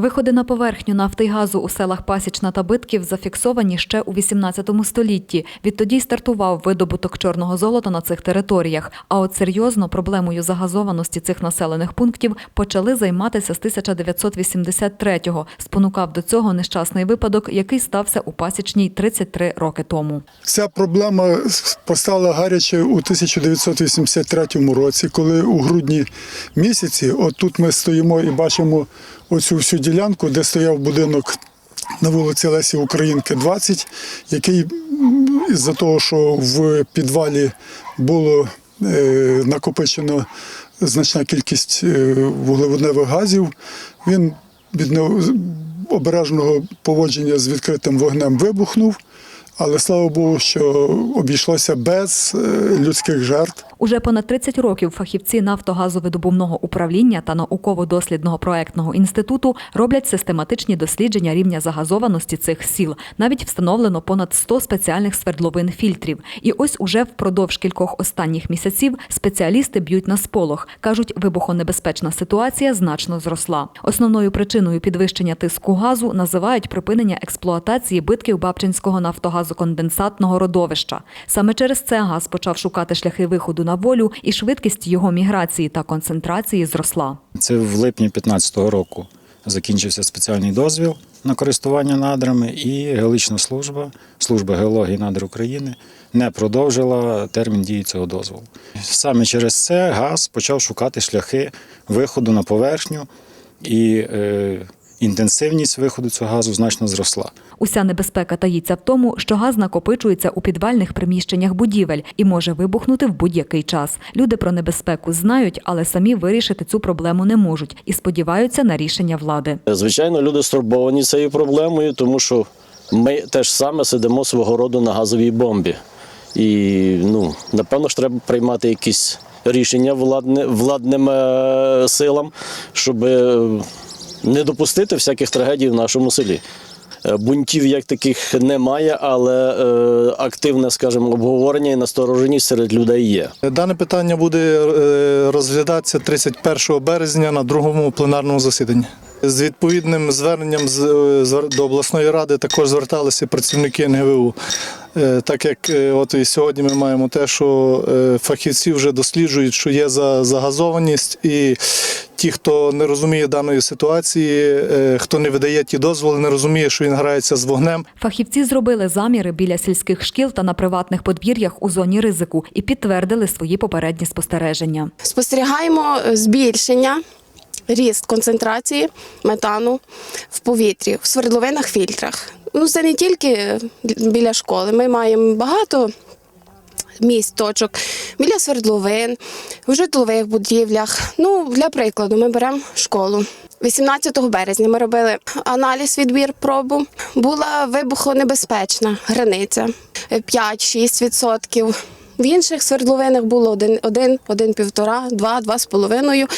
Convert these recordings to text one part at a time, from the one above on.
Виходи на поверхню нафти й газу у селах Пасічна та Битків зафіксовані ще у 18 столітті. Відтоді стартував видобуток чорного золота на цих територіях. А от серйозно проблемою загазованості цих населених пунктів почали займатися з 1983-го. Спонукав до цього нещасний випадок, який стався у Пасічній 33 роки тому. Ця проблема постала гаряче у 1983 році, коли у грудні місяці, от тут ми стоїмо і бачимо оцю всю ділянку, де стояв будинок на вулиці Лесі Українки, 20, який м, із-за того, що в підвалі було е, накопичено значна кількість е, вуглеводневих газів, він від обережного поводження з відкритим вогнем вибухнув. Але слава Богу, що обійшлося без е, людських жертв. Уже понад 30 років фахівці нафтогазовидобувного управління та науково-дослідного проектного інституту роблять систематичні дослідження рівня загазованості цих сіл. Навіть встановлено понад 100 спеціальних свердловин фільтрів. І ось уже впродовж кількох останніх місяців спеціалісти б'ють на сполох. кажуть, вибухонебезпечна ситуація значно зросла. Основною причиною підвищення тиску газу називають припинення експлуатації битків Бабчинського нафтогазоконденсатного родовища. Саме через це газ почав шукати шляхи виходу на волю, і швидкість його міграції та концентрації зросла. Це в липні 2015 року закінчився спеціальний дозвіл на користування надрами, і геологічна служба, служба геології надр України, не продовжила термін дії цього дозволу. Саме через це газ почав шукати шляхи виходу на поверхню, і е, інтенсивність виходу цього газу значно зросла. Уся небезпека таїться в тому, що газ накопичується у підвальних приміщеннях будівель і може вибухнути в будь-який час. Люди про небезпеку знають, але самі вирішити цю проблему не можуть і сподіваються на рішення влади. Звичайно, люди стурбовані цією проблемою, тому що ми теж саме сидимо свого роду на газовій бомбі. І ну, напевно ж треба приймати якісь рішення владне, владним е, силам, щоб е, не допустити всяких трагедій в нашому селі. Е, Бунтів як таких немає, але е, активне, скажімо, обговорення і настороженість серед людей є. Дане питання буде е, розглядатися 31 березня на другому пленарному засіданні. З відповідним зверненням е, до обласної ради також зверталися працівники НГВУ. Е, Так як е, от і сьогодні ми маємо те, що е, фахівці вже досліджують, що є за загазованість, і ті, хто не розуміє даної ситуації, хто не видає ті дозволи, не розуміє, що він грається з вогнем. Фахівці зробили заміри біля сільських шкіл та на приватних подвір'ях у зоні ризику і підтвердили свої попередні спостереження. Спостерігаємо збільшення, ріст концентрації метану в повітрі, в свердловинах фільтрах. Ну, це не тільки біля школи. Ми маємо багато місць, точок біля свердловин, в житлових будівлях. Ну, для прикладу, ми беремо школу. 18 березня ми робили аналіз відбір пробу. Була вибухонебезпечна границя 5-6%. В інших свердловинах було 1, 1, 1,5, 2, 2,5.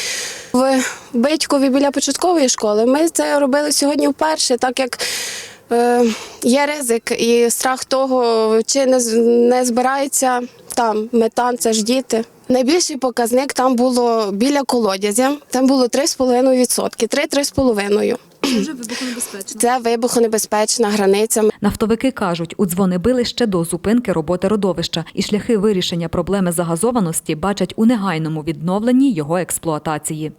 В Бичкові біля початкової школи ми це робили сьогодні вперше, так як е, є ризик і страх того, чи не, з- не збирається там метан, це ж діти. Найбільший показник там було біля колодязя, там було 3,5%, 3-3,5%. Це вибухонебезпечна границя. Нафтовики кажуть, у дзвони били ще до зупинки роботи родовища, і шляхи вирішення проблеми загазованості бачать у негайному відновленні його експлуатації.